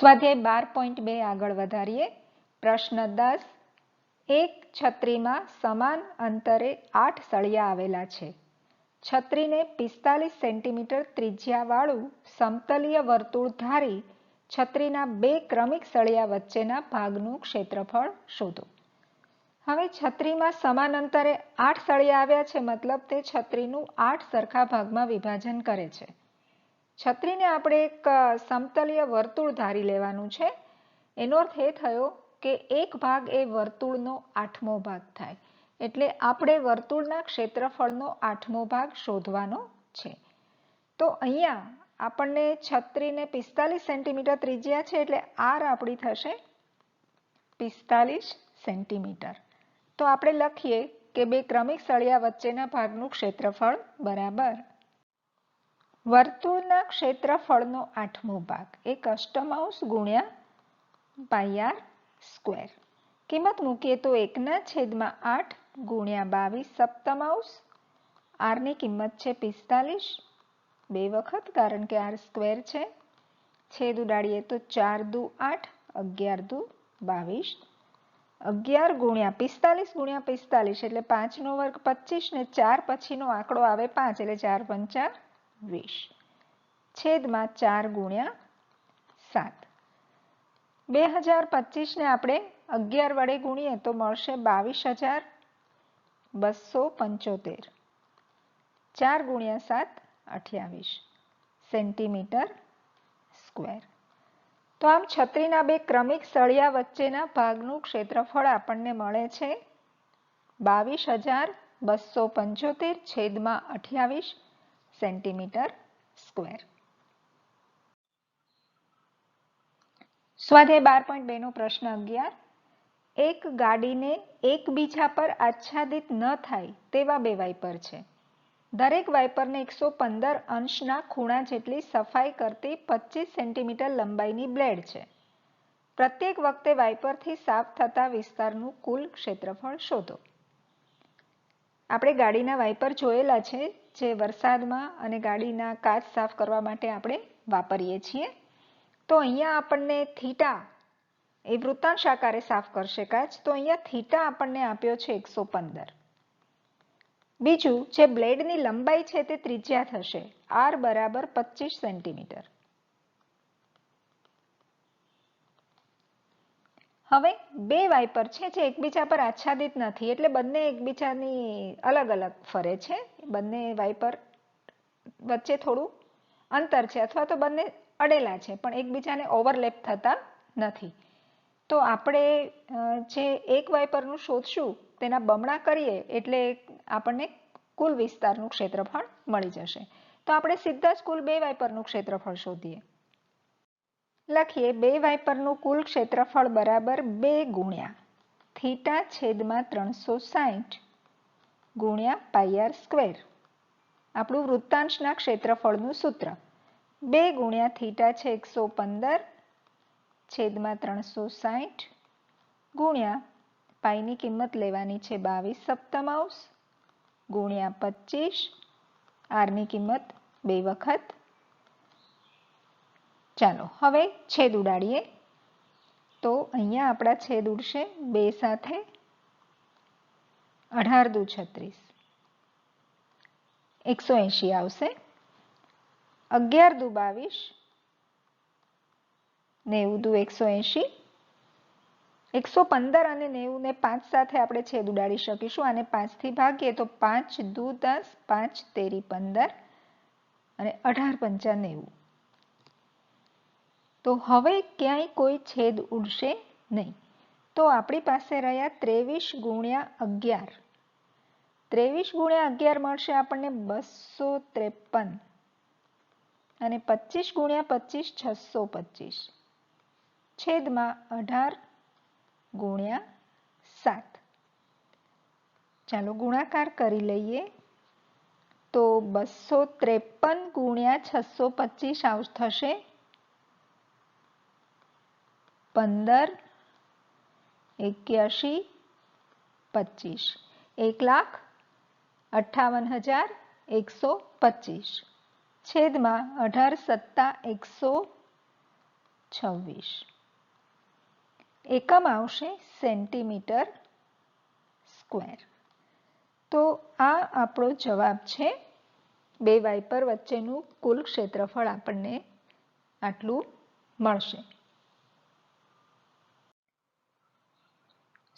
સ્વાધ્યાય બાર પોઈન્ટ બે આગળ વધારીએ. પ્રશ્ન દસ, એક છત્રીમાં સમાન અંતરે આઠ સળિયા આવેલા છે. છત્રીને પિસ્તાલીસ સેન્ટીમીટર ત્રિજ્યાવાળું સમતલીય વર્તુળ ધારી છત્રીના બે ક્રમિક સળિયા વચ્ચેના ભાગનું ક્ષેત્રફળ શોધો. હવે છત્રીમાં સમાન અંતરે આઠ સળિયા આવ્યા છે, મતલબ તે છત્રીનું આઠ સરખા ભાગમાં વિભાજન કરે છે. છત્રીને આપણે એક સમતલીય વર્તુળ ધારી લેવાનું છે. એનો અર્થ એ થયો કે એક ભાગ એ વર્તુળનો આઠમો ભાગ થાય. એટલે આપણે વર્તુળના ક્ષેત્રફળનો આઠમો ભાગ શોધવાનો છે. તો અહીંયા આપણને છત્રીને પિસ્તાલીસ સેન્ટીમીટર ત્રિજ્યા છે એટલે આર આપણી થશે પિસ્તાલીસ સેન્ટીમીટર. તો આપણે લખીએ કે બે ક્રમિક સળિયા વચ્ચેના ભાગનું ક્ષેત્રફળ બરાબર વર્તુળના ક્ષેત્રફળનો આઠમો ભાગ. એક અષ્ટમાંશ ગુણ્યા પાયાર સ્ક્વેર કિંમત મૂકીએ તો એકના છેદમાં આઠ ગુણ્યા બાવીસ સપ્તમાઉસ આરની કિંમત છે પિસ્તાલીસ. બે વખત, કારણ કે આર સ્ક્વેર છે. છેદ ઉડાડીએ તો ચાર દુ આઠ, અગિયાર દુ બાવીસ. અગિયાર ગુણ્યા પિસ્તાલીસ ગુણ્યા પિસ્તાલીસ એટલે પાંચનો વર્ગ પચીસ ને ચાર પછીનો આંકડો આવે પાંચ, એટલે ચાર પંચા વીસ છેદમાં ચાર ગુણ્યા સાત. બે હજાર પચીસને આપણે અગિયાર વડે ગુણીએ તો મળશે બાવીસ હજાર બસો પંચોતેર. ચાર ગુણ્યા સાત, અઠ્યાવીસ સેન્ટીમીટર સ્ક્વેર. તો આમ છત્રીના બે ક્રમિક સળિયા વચ્ચેના ભાગનું ક્ષેત્રફળ આપણને મળે છે બાવીસ હજાર બસો પંચોતેર છેદમાં અઠ્યાવીસ સેન્ટીમીટર સ્ક્વેર સ્વાધ્યાય બાર પોઈન્ટ બેનો પ્રશ્ન અગિયાર. એક ગાડીને એકબીજા પર આચ્છાદિત ન થાય તેવા બે વાઇપર છે. દરેક વાઇપરને એકસો પંદર અંશના ખૂણા જેટલી સફાઈ કરતી પચીસ સેન્ટીમીટર લંબાઈની બ્લેડ છે. પ્રત્યેક વખતે વાઇપરથી સાફ થતા વિસ્તારનું કુલ ક્ષેત્રફળ શોધો. આપણે ગાડીના વાઇપર જોયેલા છે જે વરસાદમાં અને ગાડીના કાચ સાફ કરવા માટે આપણે વાપરીએ છીએ. તો અહીંયા આપણને થીટા એ વૃત્તાંશ આકારે સાફ કરશે કાચ. તો અહીંયા થીટા આપણને આપ્યો છે એકસો પંદર. બીજું, જે બ્લેડની લંબાઈ છે તે ત્રિજ્યા થશે. આર બરાબર પચીસ સેન્ટીમીટર. હવે બે વાઇપર છે જે એકબીજા પર આચ્છાદિત નથી, એટલે બંને એકબીજાની અલગ અલગ ફરે છે. બંને વાઇપર વચ્ચે થોડું અંતર છે અથવા તો બંને અડેલા છે, પણ એકબીજાને ઓવરલેપ થતા નથી. તો આપણે જે એક વાઇપરનું શોધશું, તેના બમણા કરીએ, એટલે આપણને કુલ વિસ્તારનું ક્ષેત્રફળ મળી જશે. તો આપણે સીધા જ કુલ બે વાઇપરનું ક્ષેત્રફળ શોધીએ. લખીએ, બે વાઇપરનું કુલ ક્ષેત્રફળ બરાબર બે ગુણ્યા થીટા છેદમાં ત્રણસો સાહીઠ ગુણ્યા પાઈઆર સ્ક્વેર. આપણું વૃત્તાંશના ક્ષેત્રફળનું સૂત્ર. બે ગુણ્યા થીટા છે એકસો પંદર છેદમાં ત્રણસો સાહીઠ ગુણ્યા પાઈની કિંમત લેવાની છે બાવીસ સપ્તમાંશ ગુણ્યા પચીસ આરની કિંમત બે વખત ચાલો, હવે છેદ ઉડાડીએ. તો અહીંયા આપણા છેદ ઉડશે બે સાથે અઢાર દુ છત્રીસ. એકસો એંશી આવશે. અગિયાર દુ બાવીસ. નેવું દુ એકસો એંશી. એકસો પંદર અને નેવું ને પાંચ સાથે આપણે છેદ ઉડાડી શકીશું. અને પાંચથી ભાગીએ તો પાંચ દુ દસ, પાંચ તેરી પંદર અને અઢાર પંચા નેવું. તો હવે ક્યાંય કોઈ છેદ ઉડશે નહીં. તો આપણી પાસે રહ્યા ત્રેવીસ ગુણ્યા અગિયાર. ત્રેવીસ ગુણ્યા અગિયાર મળશે આપણને બસો ત્રેપન. અને પચીસ ગુણ્યા પચીસ, છસો પચીસ. છેદમાં અઢાર ગુણ્યા સાત. ચાલો ગુણાકાર કરી લઈએ. તો બસો ત્રેપન ગુણ્યા છસો પચીસ આવ, થશે. પંદર એક્યાસી પચીસ. એક લાખ, અઠ્ઠાવન હજાર, એકસો પચીસ. છેદમાં અઢાર સત્તા, એકસો છવ્વીસ. એકમ આવશે સેન્ટીમીટર સ્ક્વેર. તો આ આપણો જવાબ છે. બે વાઇપર વચ્ચેનું કુલ ક્ષેત્રફળ આપણને આટલું મળશે.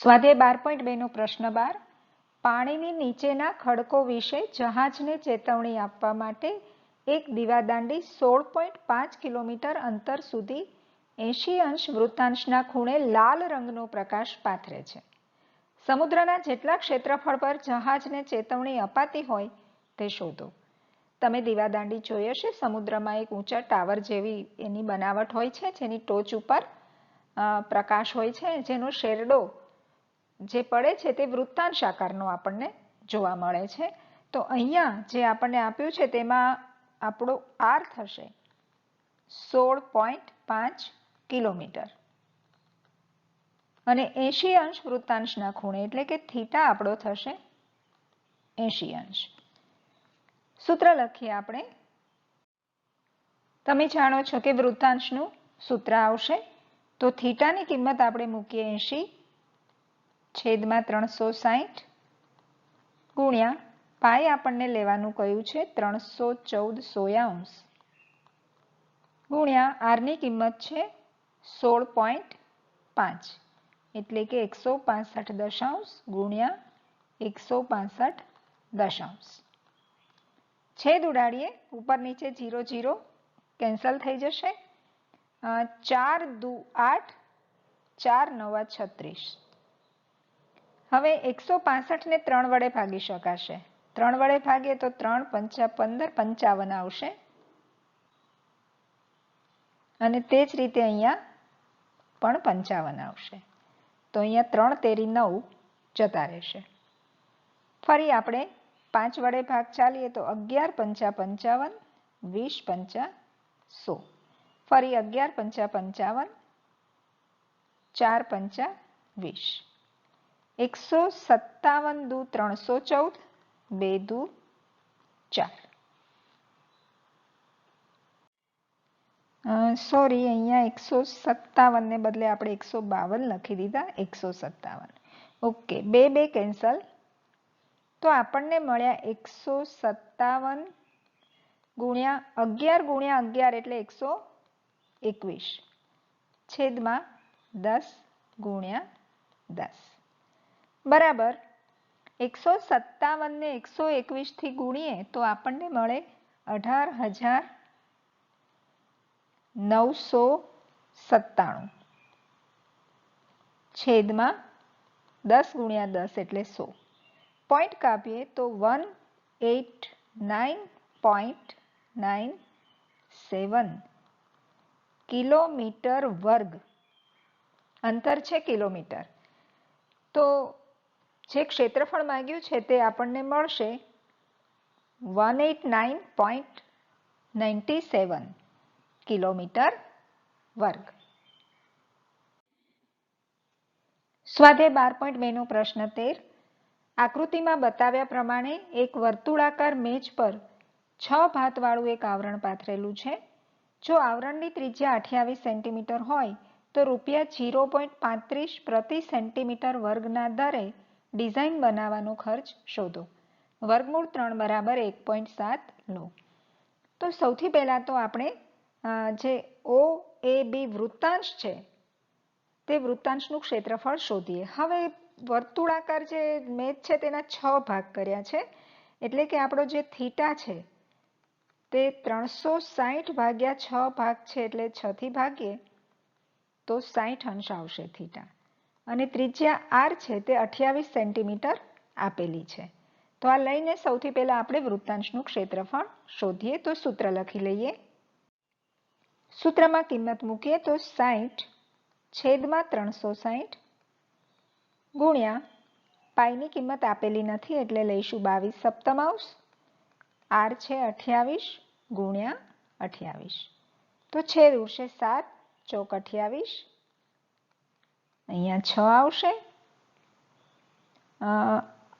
સ્વાધ્યાય બાર પોઈન્ટ બેનો પ્રશ્ન બાર. પાણીની નીચેના ખડકો વિશે જહાજને ચેતવણી આપવા માટે એક દીવાદાંડી સોળ પોઈન્ટ પાંચ કિલોમીટર અંતર સુધી એંશી અંશ વૃત્તાંશના ખૂણે લાલ રંગનો પ્રકાશ પાથરે છે. સમુદ્રના જેટલા ક્ષેત્રફળ પર જહાજને ચેતવણી અપાતી હોય તે શોધો. તમે દીવાદાંડી જોઈ હશે, સમુદ્રમાં એક ઊંચા ટાવર જેવી એની બનાવટ હોય છે, જેની ટોચ ઉપર પ્રકાશ હોય છે, જેનો શેરડો જે પડે છે તે વૃત્તાંશ આકારનો આપણને જોવા મળે છે. તો અહીંયા જે આપણને આપ્યું છે તેમાં આપણો આર થશે સોળ પોઈન્ટ પાંચ કિલોમીટર. અને એંશી અંશ વૃત્તાંશના ખૂણે, એટલે કે થીટા આપણો થશે એંશી અંશ. સૂત્ર લખીએ આપણે. તમે જાણો છો કે વૃત્તાંશનું સૂત્ર આવશે, તો થીટાની કિંમત આપણે મૂકીએ એંશી છેદમાં ત્રણસો સાહીઠ ગુણ્યા પાય આપણને લેવાનું કહ્યું છે? ત્રણસો ચૌદ સોયાંશ ગુણ્યા આરની કિંમત છે સોળ પોઈન્ટ પાંચ. એટલે કે એકસો પાસઠ દશાંશ ગુણ્યા એકસો પાસઠ દશાંશ. છેદ ઉડાડીએ. ઉપર નીચે જીરો જીરો કેન્સલ થઈ જશે. ચાર દુ, આઠ, ચાર નવા છત્રીસ. હવે એકસો પાસઠને ત્રણ વડે ભાગી શકાશે. ત્રણ વડે ભાગીએ તો ત્રણ પંચા પંદર પંચાવન આવશે. અને તે જ રીતે અહીંયા પણ પંચાવન આવશે. તો અહીંયા ત્રણ તેરી નવ જતા રહેશે. ફરી આપણે પાંચ વડે ભાગ ચાલીએ તો અગિયાર પંચા પંચાવન, વીસ પંચા સો. ફરી અગિયાર પંચા પંચાવન, ચાર પંચા વીસ. એકસો સત્તાવન દુ ત્રણસો ચૌદ, બે દુ ચાર. સોરી અહીંયા એકસો સત્તાવનને બદલે આપણે એકસો બાવન લખી દીધા, એકસો સત્તાવન. ઓકે, બે બે કેન્સલ. તો આપણને મળ્યા એકસો સત્તાવન ગુણ્યા અગિયાર ગુણ્યા અગિયાર એટલે એકસો એકવીસ. છેદમાં દસ ગુણ્યા દસ. બરાબર. એકસો સત્તાવનને એકસો એકવીસથી ગુણીએ તો આપણને મળે અઢાર હજાર નવસો સત્તાણું. છેદમાં દસ ગુણ્યા દસ એટલે સો. પોઈન્ટ કાપીએ તો one eight nine point nine seven kilometre વર્ગ. અંતર છે કિલોમીટર. તો જે ક્ષેત્રફળ માંગ્યું છે તે આપણને મળશે one eight nine point ninety seven kilometre વર્ગ. સ્વાધ્યાય બાર પોઈન્ટ બેનો પ્રશ્ન તેર. આકૃતિમાં બતાવ્યા પ્રમાણે એક વર્તુળાકાર મેજ પર છ ભાતવાળું એક આવરણ પાથરેલું છે. જો આવરણની ત્રિજ્યા અઠ્યાવીસ સેન્ટીમીટર હોય, તો રૂપિયા જીરો પોઈન્ટ પાંત્રીસ પ્રતિ સેન્ટીમીટર વર્ગના દરે ડિઝાઇન બનાવવાનો ખર્ચ શોધો. વર્ગમૂળ ત્રણ બરાબર એક પોઈન્ટ સાત લો. તો સૌથી પહેલાં તો આપણે જે ઓ, એ, બી વૃત્તાંશ છે, તે વૃત્તાંશનું ક્ષેત્રફળ શોધીએ. હવે વર્તુળાકાર જે મેચ છે તેના છ ભાગ કર્યા છે. એટલે કે આપણો જે થીટા છે, તે ત્રણસો સાહીઠ ભાગ્યા છ ભાગ છે એટલે છથી ભાગીએ, તો સાહીઠ અંશ આવશે થીટા. અને ત્રિજ્યા આર છે તે અઠ્યાવીસ સેન્ટીમીટર આપેલી છે. તો આ લઈને સૌથી પહેલા આપણે વૃત્તાંશનું ક્ષેત્રફળ શોધીએ, તો સૂત્ર લખી લઈએ. સૂત્રમાં કિંમત મૂકીએ તો સાહીઠ છેદમાં ત્રણસો સાહીઠ ગુણ્યા પાઈની કિંમત આપેલી નથી એટલે લઈશું બાવીસ સપ્તમાંશ. આર છે અઠ્યાવીસ ગુણ્યા અઠ્યાવીસ. તો છેદ ઉડશે સાત ચોક અઠ્યાવીસ. અહીંયા છ આવશે.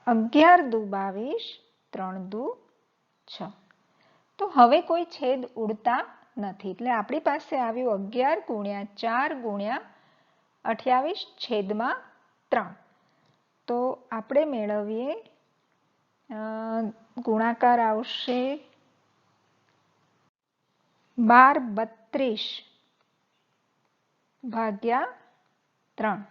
અગિયાર દુ બાવીસ, ત્રણ દુ છ. તો હવે કોઈ છેદ ઉડતા નથી. એટલે આપણી પાસે આવ્યું અગિયાર ગુણ્યા ચાર ગુણ્યા અઠ્યાવીસ છેદમાં ત્રણ. તો આપણે મેળવીએ. ગુણાકાર આવશે બાર બત્રીસ ભાગ્યા ત્રણ.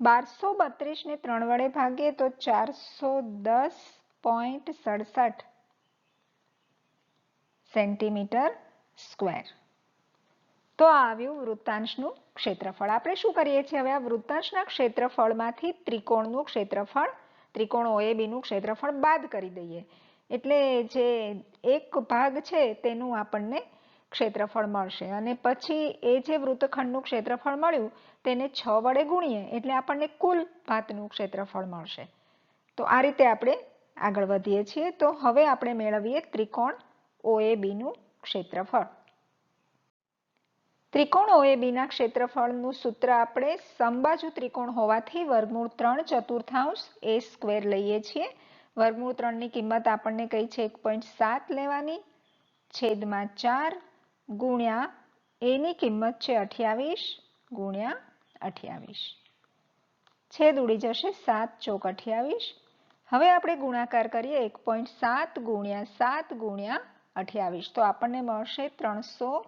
બારસો બત્રીસને ત્રણ વડે ભાગીએ તો ચારસો દસ પોઈન્ટ સડસઠ સેન્ટીમીટર સ્ક્વેર. તો આ આવ્યું વૃત્તાંશનું ક્ષેત્રફળ. આપણે શું કરીએ છીએ? હવે આ વૃત્તાંશના ક્ષેત્રફળમાંથી ત્રિકોણનું ક્ષેત્રફળ, ત્રિકોણ ઓએબીનું ક્ષેત્રફળ બાદ કરી દઈએ. એટલે જે એક ભાગ છે તેનું આપણને ક્ષેત્રફળ મળશે. અને પછી એ જે વૃત્તખંડનું ક્ષેત્રફળ મળ્યું, તેને છ વડે ગુણીએ એટલે આપણને કુલ ભાતનું ક્ષેત્રફળ મળશે. તો આ રીતે આપણે આગળ વધીએ છીએ. તો હવે આપણે મેળવીએ ત્રિકોણ ઓએબીનું ક્ષેત્રફળ. ત્રિકોણ ઓએબીના ક્ષેત્રફળનું સૂત્ર આપણે સમબાજુ ત્રિકોણ હોવાથી વર્ગમૂળ ત્રણ ચતુર્થાંશ એ સ્ક્વેર લઈએ છીએ. વર્ગમૂળ ત્રણની કિંમત આપણને કઈ છે? એક પોઈન્ટ સાત લેવાની, છેદમાં ચાર ગુણ્યા એની કિંમત છે અઠ્યાવીસ ગુણ્યા અઠ્યાવીસ. છેદ ઉડી જશે સાત ચોક અઠ્યાવીસ. હવે આપણે ગુણાકાર કરીએ એક પોઈન્ટ સાત ગુણ્યા સાત ગુણ્યા અઠ્યાવીસ. તો આપણને મળશે ત્રણસો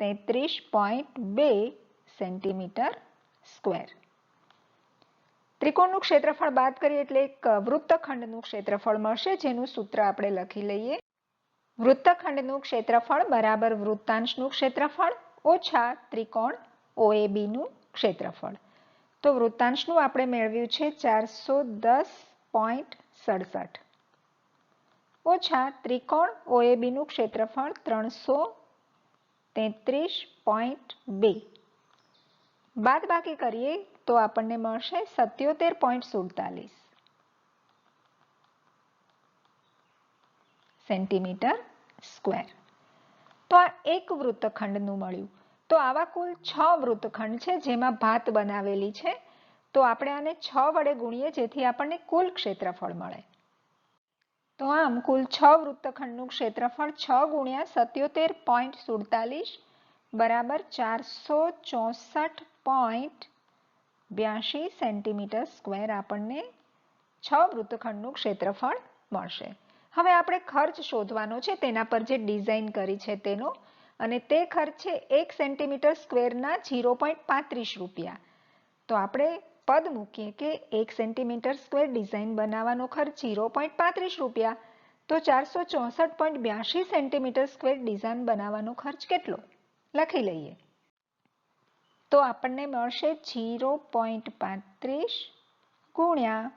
તેત્રીસ પોઈન્ટ બે સેન્ટીમીટર સ્ક્વેર. ત્રિકોણનું ક્ષેત્રફળ બાદ કરીએ એટલે એક વૃત્તખંડનું ક્ષેત્રફળ મળશે, જેનું સૂત્ર આપણે લખી લઈએ. વૃત્તખંડનું ક્ષેત્રફળ બરાબર વૃત્તાંશનું ક્ષેત્રફળ ઓછા ત્રિકોણ ઓએબીનું ક્ષેત્રફળ. તો વૃત્તાંશનું આપણે મેળવ્યું છે ચારસો દસ પોઈન્ટ સડસઠ. ઓછા ત્રિકોણ ઓએબીનું ક્ષેત્રફળ ત્રણસો તેત્રીસ પોઈન્ટ બે. બાદ બાકી કરીએ તો આપણને મળશે સત્યોતેર પોઈન્ટ સુડતાલીસ. Centimetre square. તો આ એક વૃત્તખંડનું મળ્યું. તો આવા કુલ છ વૃત્તખંડ છે જેમાં ભાત બનાવેલી છે. તો આપણે આને છ વડે ગુણીએ જેથી આપણને કુલ ક્ષેત્રફળ મળે. તો આમ કુલ છ વૃત્તખંડનું ક્ષેત્રફળ છ ગુણ્યા સત્યોતેર પોઈન્ટ સુડતાલીસ બરાબર ચારસો ચોસઠ પોઈન્ટ બ્યાસી સેન્ટીમીટર સ્ક્વેર આપણને છ વૃત્તખંડનું ક્ષેત્રફળ મળશે. હવે આપણે ખર્ચ શોધવાનો છે, તેના પર જે ડિઝાઇન કરી છે તેનો, અને તે ખર્ચ છે એક સેન્ટીમીટર સ્ક્વેરના ઝીરો પોઈન્ટ પાંત્રીસ રૂપિયા. તો આપણે પદ મૂકીએ કે એક સેન્ટીમીટર સ્ક્વેર ડિઝાઇન બનાવવાનો ખર્ચ ઝીરો પોઈન્ટ પાંત્રીસ રૂપિયા. તો ચારસો ચોસઠ પોઈન્ટ બ્યાસી સેન્ટીમીટર સ્ક્વેર ડિઝાઇન બનાવવાનો ખર્ચ કેટલો? લખી લઈએ. તો આપણને મળશે ઝીરો પોઈન્ટ પાંત્રીસ ગુણ્યા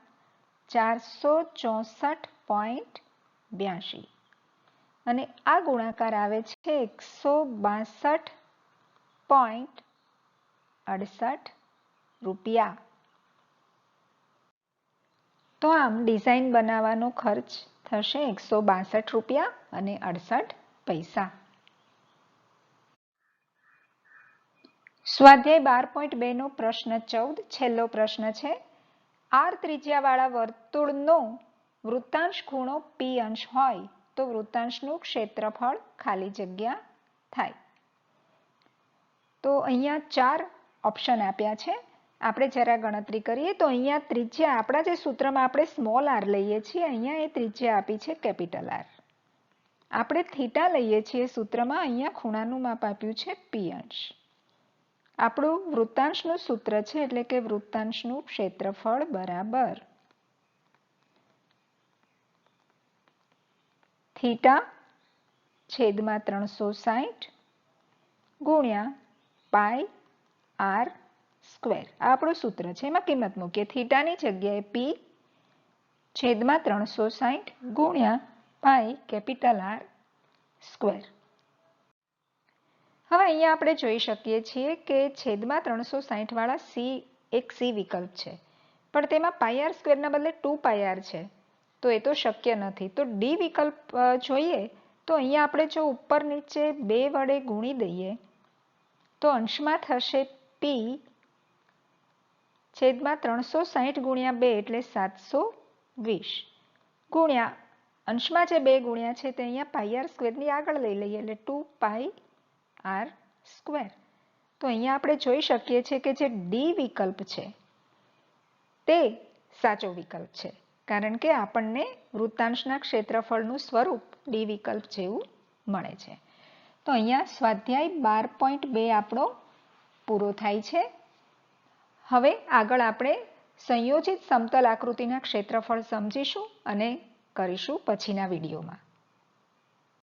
ચારસો ચોસઠ પોઈન્ટ બ્યાસી અને આ ગુણાકાર આવે છે એકસો બાસઠ પોઈન્ટ અડસઠ રૂપિયા. તો આમ ડિઝાઇન બનાવવાનો ખર્ચ થશે એકસો બાસઠ રૂપિયા અને અડસઠ પૈસા. સ્વાધ્યાય બાર પોઈન્ટ બેનો પ્રશ્ન ચૌદ, છેલ્લો પ્રશ્ન છે. આર ત્રિજ્યાવાળા વર્તુળનો વૃત્તાંશ ખૂણો પી અંશ હોય તો વૃત્તાંશનું ક્ષેત્રફળ ખાલી જગ્યા થાય. તો અહીંયા ચાર ઓપ્શન આપ્યા છે. આપણે જરા ગણતરી કરીએ તો અહીંયા ત્રિજ્યા, આપણા જે સૂત્રમાં આપણે સ્મોલ આર લઈએ છીએ, અહીંયા એ ત્રિજ્યા આપી છે કેપિટલ આર આપણે થીટા લઈએ છીએ સૂત્રમાં, અહીંયા ખૂણાનું માપ આપ્યું છે પી અંશ. આપણું વૃત્તાંશનું સૂત્ર છે એટલે કે વૃત્તાંશનું ક્ષેત્રફળ બરાબર. થીટા છેદમાં ત્રણસો સાહીઠ ગુણ્યા પાય આર સ્ક્વેર. આ આપણું સૂત્ર છે. એમાં કિંમત મૂકીએ. થીટાની જગ્યાએ પી છેદમાં ત્રણસો સાહીઠ ગુણ્યા પાઈ કેપિટલ આર સ્ક્વેર. હવે અહીંયા આપણે જોઈ શકીએ છીએ કે છેદમાં ત્રણસો સાહીઠવાળા સી એક સી વિકલ્પ છે. પણ તેમાં પાઈ સ્ક્વેરના બદલે ટુ પાઈ આર છે. તો એ તો શક્ય નથી. તો ડી વિકલ્પ જોઈએ તો અહીંયા આપણે જો ઉપર નીચે બે વડે ગુણી દઈએ તો અંશમાં થશે પી છેદમાં ત્રણસો સાહીઠ ગુણ્યા બે એટલે સાતસો વીસ. ગુણ્યા, અંશમાં જે બે ગુણ્યા છે તે અહીંયા પાઈ આર સ્ક્વેરની આગળ લઈ લઈએ એટલે ટુ પાઈ આર સ્ક્વેર તો અહીંયા આપણે જોઈ શકીએ છીએ કે જે ડી વિકલ્પ છે તે સાચો વિકલ્પ છે. કારણ કે આપણને વૃત્તાંશના ક્ષેત્રફળનું સ્વરૂપ ડી વિકલ્પ જેવું મળે છે. તો અહીંયા સ્વાધ્યાય બાર પોઈન્ટ બે આપણો પૂરો થાય છે. હવે આગળ આપણે સંયોજિત સમતલ આકૃતિના ક્ષેત્રફળ સમજીશું અને કરીશું પછીના વિડીયોમાં.